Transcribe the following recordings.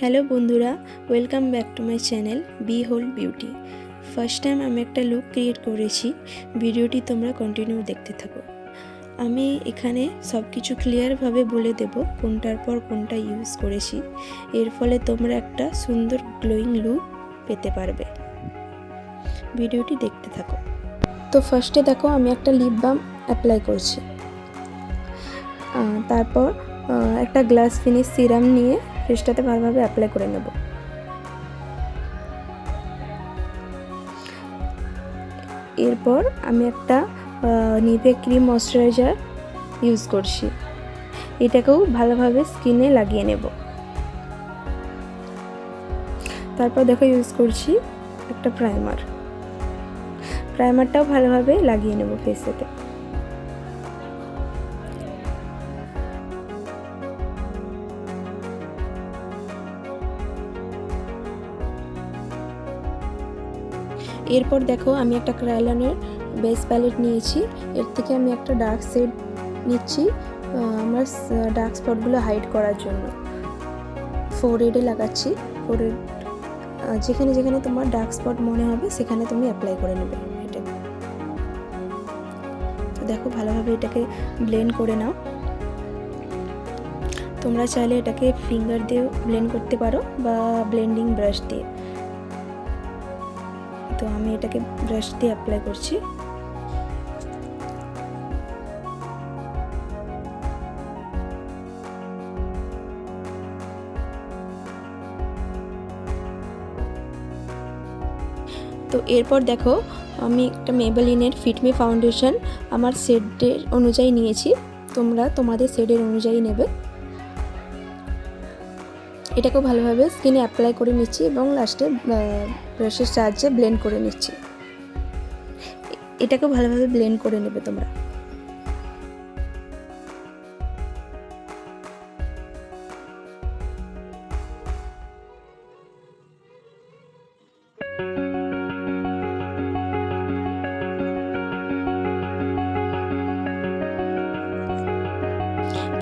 Hello বন্ধুরা welcome back to my channel be whole beauty first time আমি একটা look create করেছি ভিডিওটি তোমরা কন্টিনিউ দেখতে থাকো। আমি এখানে সব কিছু ক্লিয়ারভাবে বলে দেব, কোনটার পর কোনটা ইউজ করেছি। এর ফলে তোমরা একটা সুন্দর গ্লোয়িং লুক পেতে পারবে। ভিডিওটি দেখতে থাকো। তো ফার্স্টে দেখো, আমি একটা লিপ বাম অ্যাপ্লাই করছি। তারপর একটা গ্লাস ফিনিশ সিরাম নিয়ে ফেসটাতে ভালোভাবে অ্যাপ্লাই করে নেব। এরপর আমি একটা নিভে ক্রিম ময়শ্চারাইজার ইউজ করছি। এটাকেও ভালোভাবে স্কিনে লাগিয়ে নেব। তারপর দেখো ইউজ করছি একটা প্রাইমার প্রাইমারটাও ভালোভাবে লাগিয়ে নেব ফেসেতে এরপর দেখো আমি একটা ক্রাইলনের বেস প্যালেট নিয়েছি। এর থেকে আমি একটা ডার্ক শেড নিচ্ছি আমার ডার্ক স্পটগুলো হাইড করার জন্য। ফোরহেডে লাগাচ্ছি ফোরহেড যেখানে যেখানে তোমার ডার্ক স্পট মনে হবে সেখানে তুমি অ্যাপ্লাই করে নেবে এটা। তো দেখো ভালোভাবে এটাকে ব্লেন্ড করে নাও। তোমরা চাইলে এটাকে ফিঙ্গার দিয়ে ব্লেন্ড করতে পারো বা ব্লেন্ডিং ব্রাশ দিয়ে। তো আমি এটাকে ব্রাশ দিয়ে অ্যাপ্লাই করছি। তো এরপর দেখো, আমি একটা মেবেলিনের ফিটমি ফাউন্ডেশন আমার শেডের অনুযায়ী নিয়েছি। তোমরা তোমাদের শেডের অনুযায়ী নেবে। এটাকেও ভালোভাবে স্কিনে অ্যাপ্লাই করে নিচ্ছি এবং লাস্টে ব্রাশের সাহায্যে ব্লেন্ড করে নিচ্ছি। এটাকেও ভালোভাবে ব্লেন্ড করে নেবে তোমরা।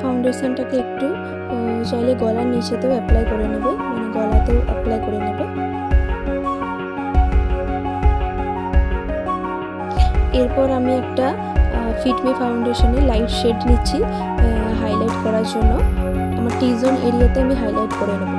ফাউন্ডেশনটাকে একটু চাইলে গলার নিচেতেও অ্যাপ্লাই করে নেবে মানে গলাতেও অ্যাপ্লাই করে নেবে। এরপর আমি একটা ফিটমি ফাউন্ডেশনে লাইট শেড নিচ্ছি হাইলাইট করার জন্য। আমার টিজন এরিয়াতে আমি হাইলাইট করে নেব।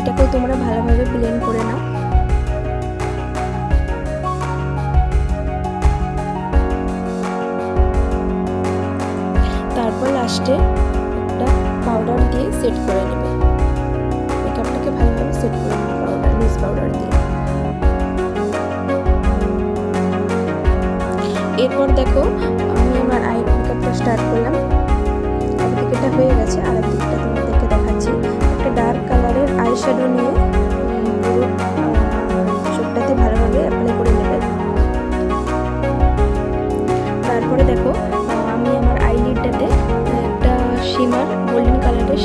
এটাকেও তোমরা ভালোভাবে প্লেন করে নাও। তারপর লাস্টে একটা পাউডার দিয়ে সেট করে নেবে। মেকআপটাকে ভালোভাবে সেট করে নেবে পাউডার লুজ পাউডার দিয়ে। এরপর দেখো, আমি আমার আই মেকআপটা স্টার্ট করলাম।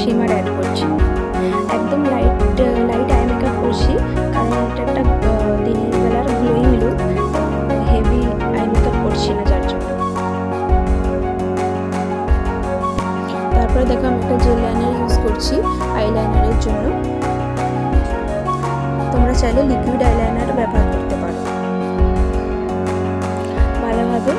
শিমার অ্যাড করছি। একদম লাইট লাইট আই মেকআপ করছি, কারণ এটা একটা দিনের বেলার glowing look heavy eye makeup করছি না যার জন্য। তারপরে দেখো আমি একটা জেল লাইনার ইউজ করছি আইলাইনারের জন্য। তোমরা চাইলে লিকুইড আইলাইনার ব্যবহার করতে পারো। ভালোভাবে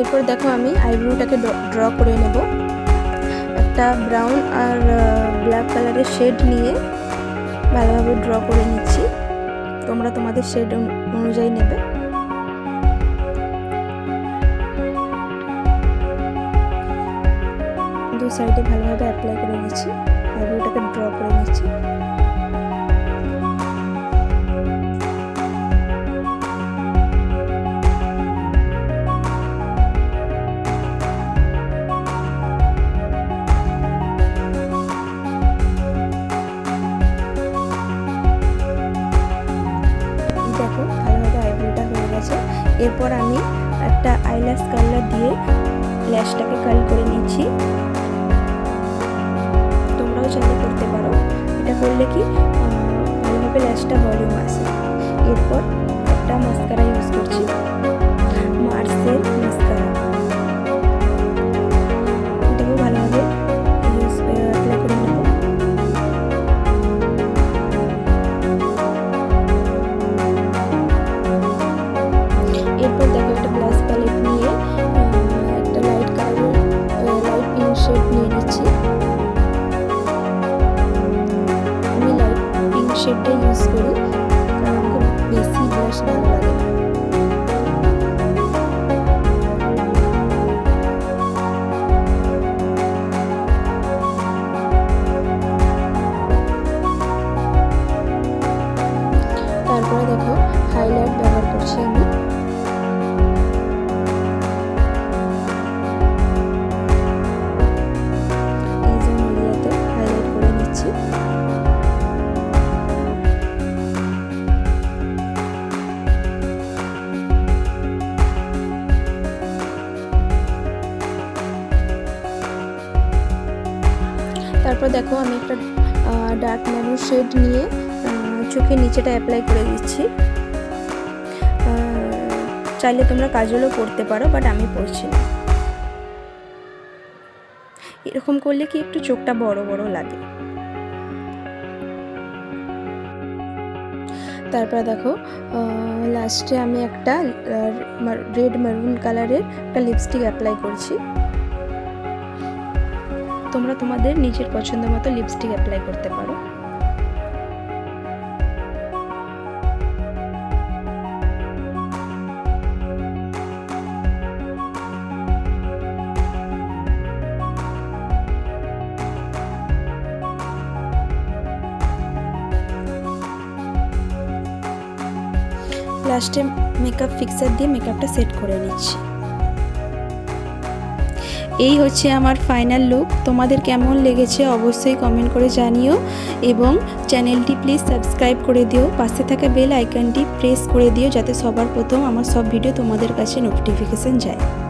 এরপর দেখো আমি আইব্রোটাকে ড্র করে নেব। একটা ব্রাউন আর ব্ল্যাক কালারের শেড নিয়ে ভালোভাবে ড্র করে নিচ্ছি। তোমরা তোমাদের শেড অনুযায়ী নেবে। দু সাইডে ভালোভাবে অ্যাপ্লাই করে নিচ্ছি। আইব্রোটাকে ড্র করে নিচ্ছি। এরপর আমি একটা আইল্যাশ কালার দিয়ে ল্যাশটাকে কাল করে নিচ্ছি। তোমরাও চাইলে করতে পারো। এটা করলে কি ভালোভাবে ল্যাশটা ভলিউম আসে। এরপর একটা মাস্কারা ইউজ করছি। মার্সেল পিঙ্ক শেডটা ইউজ করি কারণ তারপর দেখো আমি একটা ডার্ক ম্যারুন শেড নিয়ে চোখের নিচেটা অ্যাপ্লাই করে দিচ্ছি। চাইলে তোমরা কাজলও করতে পারো বাট আমি পরছি না। এরকম করলে কি একটু চোখটা বড় বড় লাগে? তারপর দেখো লাস্টে আমি একটা রেড মেরুন কালারের একটা লিপস্টিক অ্যাপ্লাই করছি। তোমরা তোমাদের নিজের পছন্দ মতো লিপস্টিক অ্যাপ্লাই করতে পারো। লাস্টে মেকআপ ফিক্সার দিয়ে মেকআপটা সেট করে নিচ্ছি। এই হচ্ছে আমার ফাইনাল লুক তোমাদের কেমন লেগেছে অবশ্যই কমেন্ট করে জানিও এবং চ্যানেলটি প্লিজ সাবস্ক্রাইব করে দিও। পাশে থাকা বেল আইকনটি প্রেস করে দিও যাতে সবার প্রথম আমার সব ভিডিও তোমাদের কাছে নোটিফিকেশান যায়।